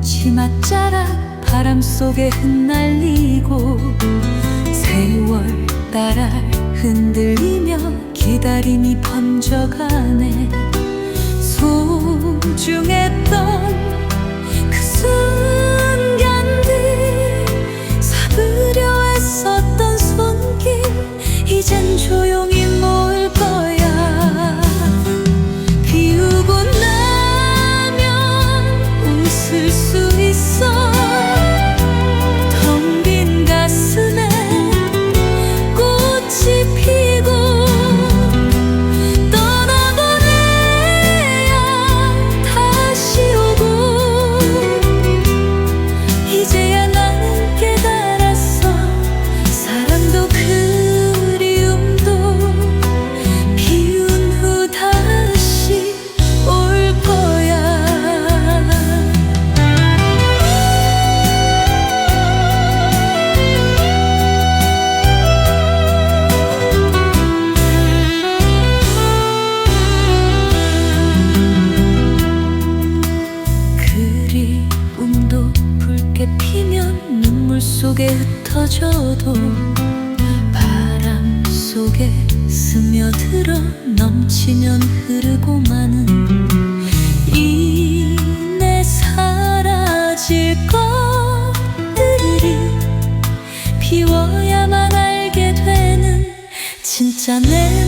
자락자락 바람 속에 흩날리고 세월 따라 흔들리며 기다림이 번져가네. 소중했던 속에 흩어져도 바람 속에 스며들어 넘치면 흐르고 마는 이 내 사라질 것들이 비워야만 알게 되는 진짜 내